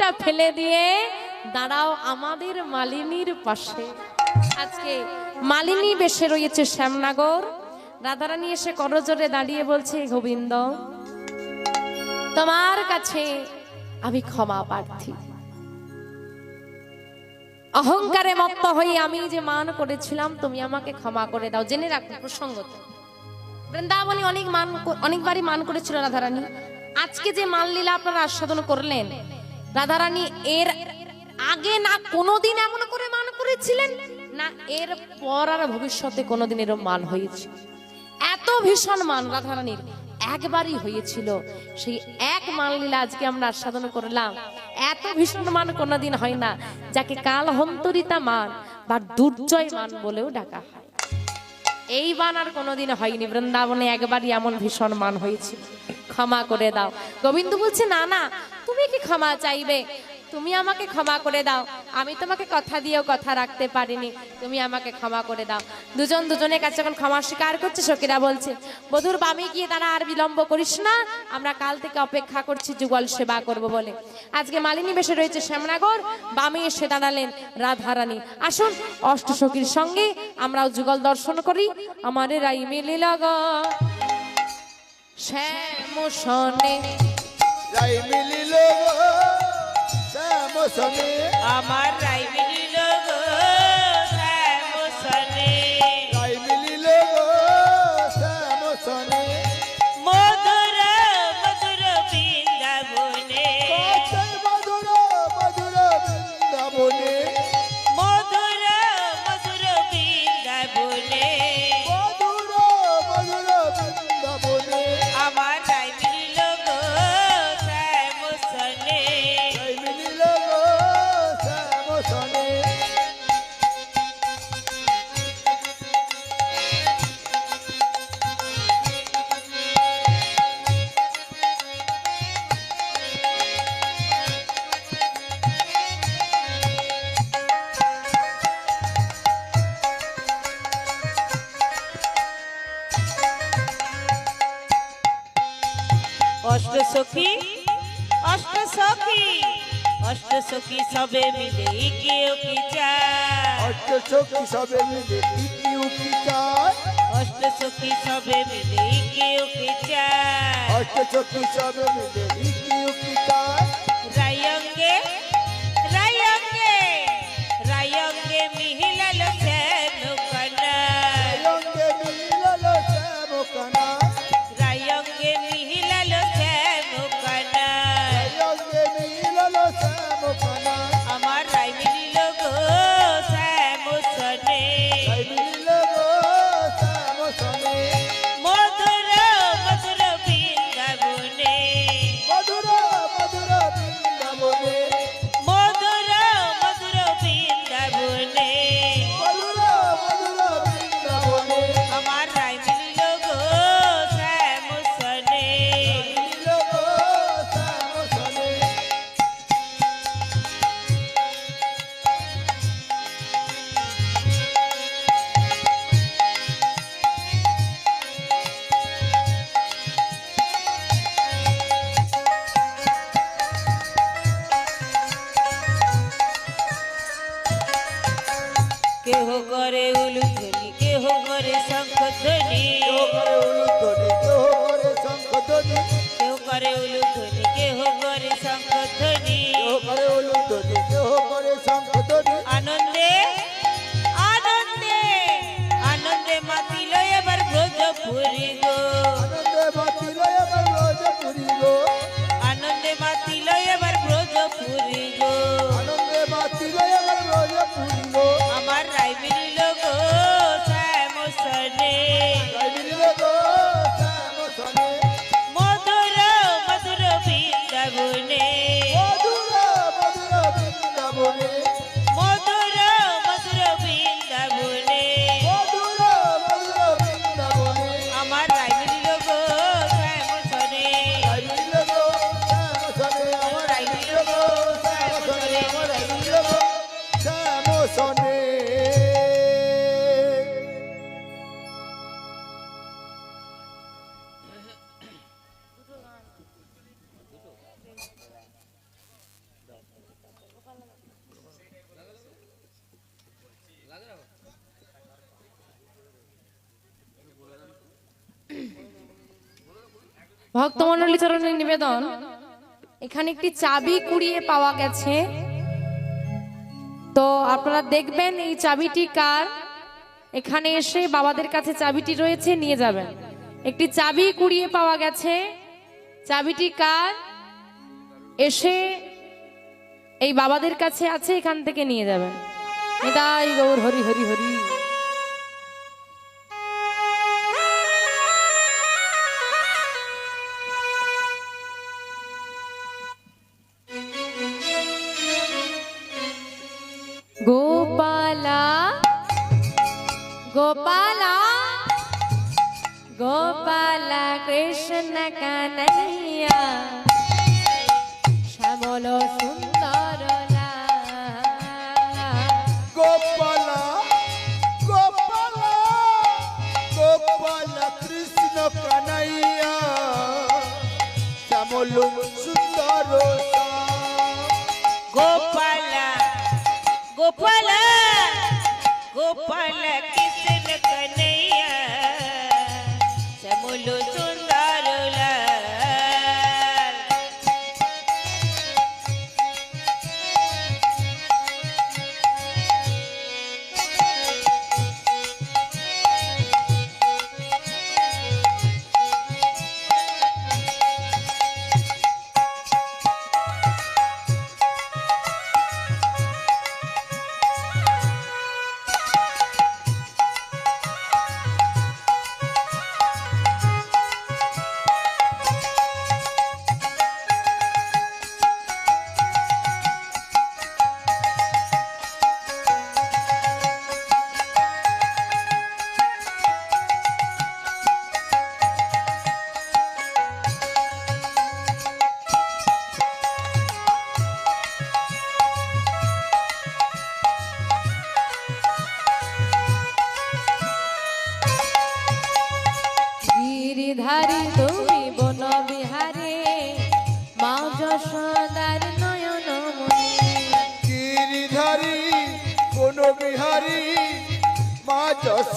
মালিনীটা ফেলে দিয়ে দাঁড়াও আমাদের মালিনীর পাশে। আজকে মালিনী বেশে রয়েছে শ্যামনগর। রাধারানী এসে করজোরে দাঁড়িয়ে বলছে, গোবিন্দ, তোমার কাছে আমি ক্ষমা প্রার্থী। অহংকারে মত্ত হয়ে আমি যে মান করেছিলাম, তুমি আমাকে ক্ষমা করে দাও। জেনে রাখো প্রসঙ্গত, বৃন্দাবনী অনেক মান, অনেকবারই মান করেছিল রাধারানী। আজকে যে মান লীলা আপনারা আস্বাদন করলেন রাধারানী, এর আগে না কোনোদিন এমন করে মান করেছিলেন? না, এর পর আর ভবিষ্যতে কোনোদিন এরকম মান হয়েছে। এত ভীষণ মান রাধারানীর একবারই হয়েছিল। সেই এক মান লীলা আজকে আমরা আস্বাদন করলাম। এত ভীষণ মান কোনোদিন হয় না, যাকে কাল হন্তরিতা মান বা দুর্জয় মান বলেও ডাকা হয়। এই বান আর কোনোদিন হয়নি। বৃন্দাবনে একবারই এমন ভীষণ মান হয়েছিল। ক্ষমা করে দাও। গোবিন্দ বলছে, না না, তুমি কি ক্ষমা চাইবে? তুমি আমাকে ক্ষমা করে দাও। আমি তোমাকে কথা দিয়েও কথা রাখতে পারিনি। তুমি আমাকে ক্ষমা করে দাও। দুজন দুজনের কাছে যখন ক্ষমা স্বীকার করছে, সখীরা বলছে বধুর বামে গিয়ে তারা আর বিলম্ব করিস না। আমরা কাল থেকে অপেক্ষা করছি, যুগল সেবা করব বলে। আজকে মালিনী বেশে রয়েছে শ্যামনগর। বামে এসে দাঁড়ালেন রাধারানী। আসুন, অষ্টসখীর সঙ্গে আমরাও যুগল দর্শন করি। আমাদের রাই মিলি লগা। শ্যাম সনে রাই মিলিল শ্যাম সনে আমার রাই মিলিল সখী? অষ্ট সখী? অষ্ট সখী সবে মিলে কেউ কি চায়। অষ্ট সখী সবে মিলে ইকি উকি চায়। অষ্ট সখী সবে মিলে কেউ কি চায়। অষ্ট সখী সবে মিলে বৃন্দাবনে ভক্তমণ্ডলী চরণের নিবেদন। এখানে একটি চাবি কুড়িয়ে পাওয়া গেছে। তো আপনারা দেখবেন এই চাবিটি কার? এখানে এসে বাবাদের কাছে চাবিটি রয়েছে, নিয়ে যাবেন। একটি চাবি কুড়িয়ে পাওয়া গেছে। চাবিটি কার? এসে এই বাবাদের কাছে আছে, এখান থেকে নিয়ে যাবেন। নিতাই গৌর, হরি হরি হরি। गोपाला गोपाला गोपाला कृष्ण का नैया। pueblo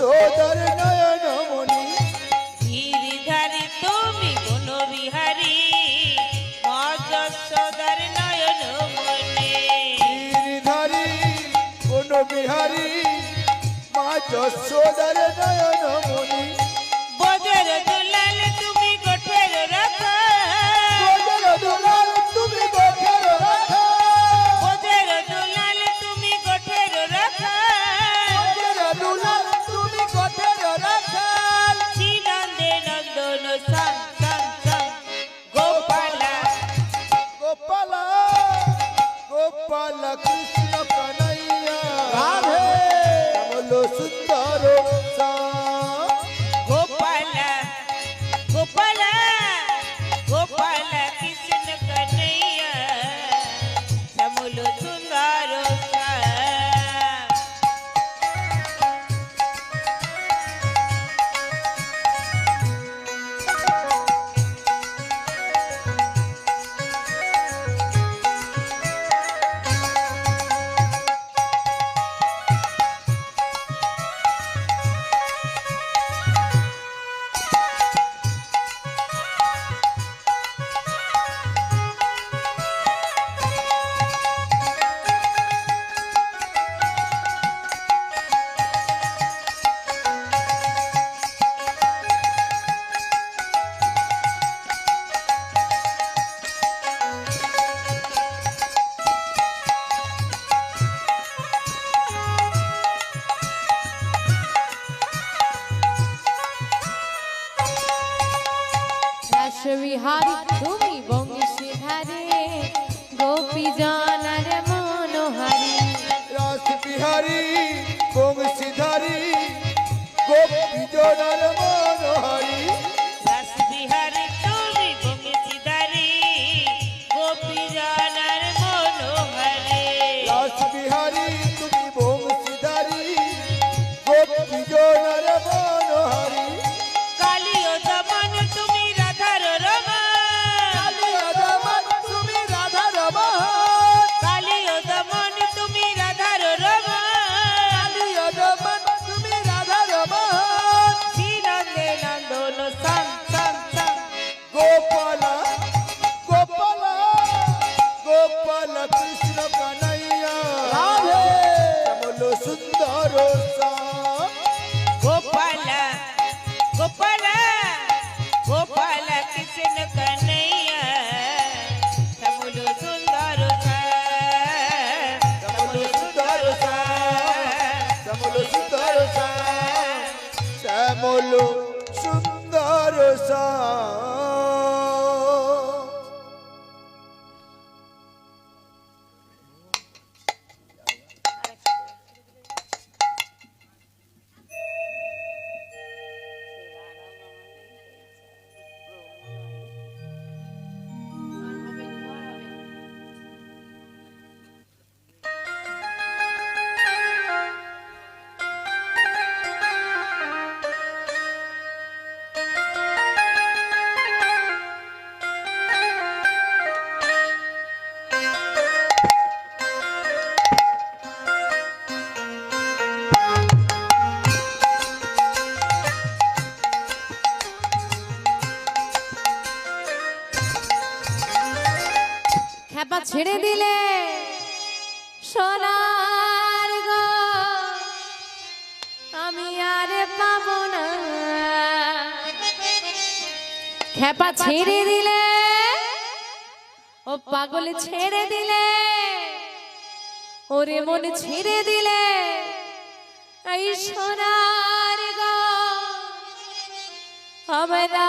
যশোদর নয়ন গিরিধারী তুমি কোন বিহারী মজসোদার নয়ন মনে গিরিধারী কোন বিহারী মা যশোদার নয়ন Milionário ছেড়ে দিলে সোনার গো, আমি আরে পাব না। খেপা ছেড়ে দিলে, ও পাগল ছেড়ে দিলে, ওরে মন ছেড়ে দিলে, এই সোনার গো, আমরা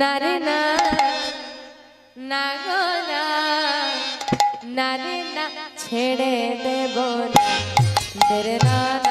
নারে না না গো না নারে না ছেড়ে দেব না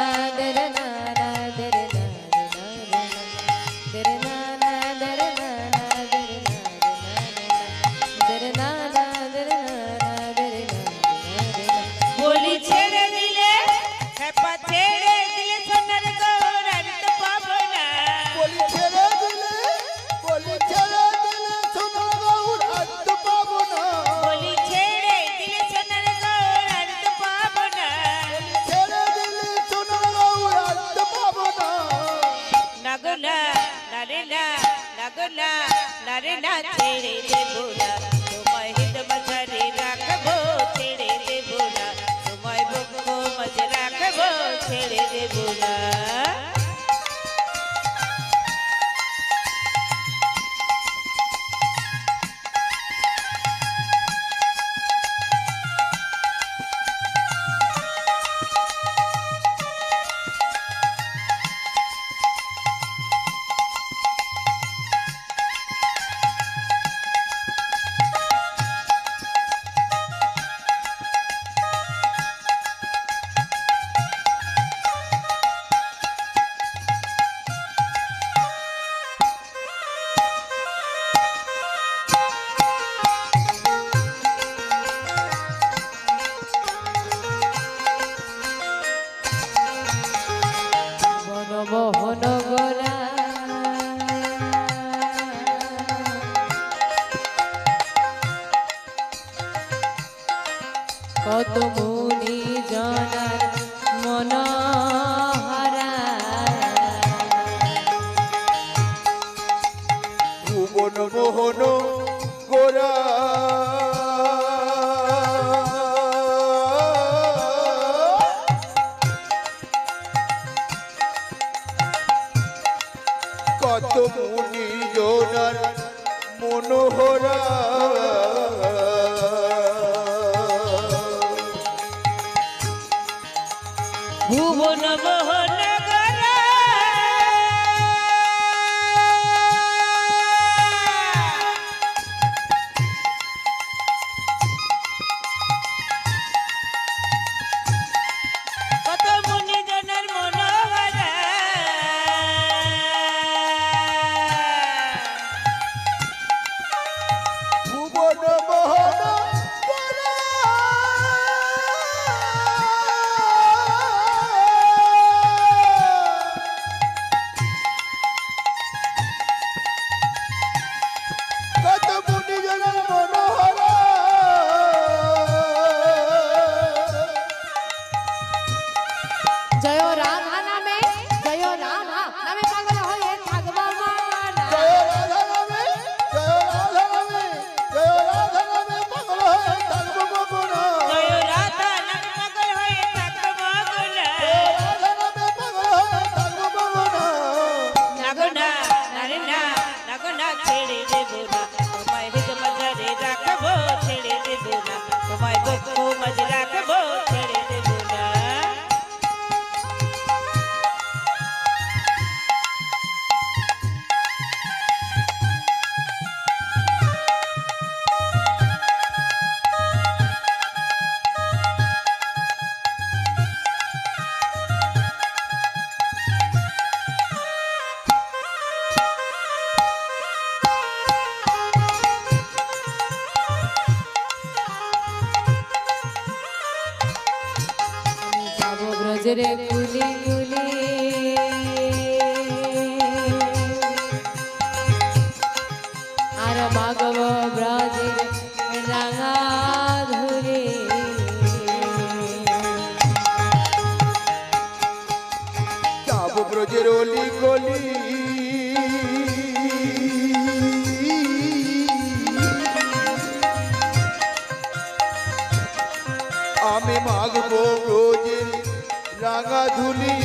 God, ব্রজের অলি গলি। আমি মাগবো ব্রজের রাঙা ধুলি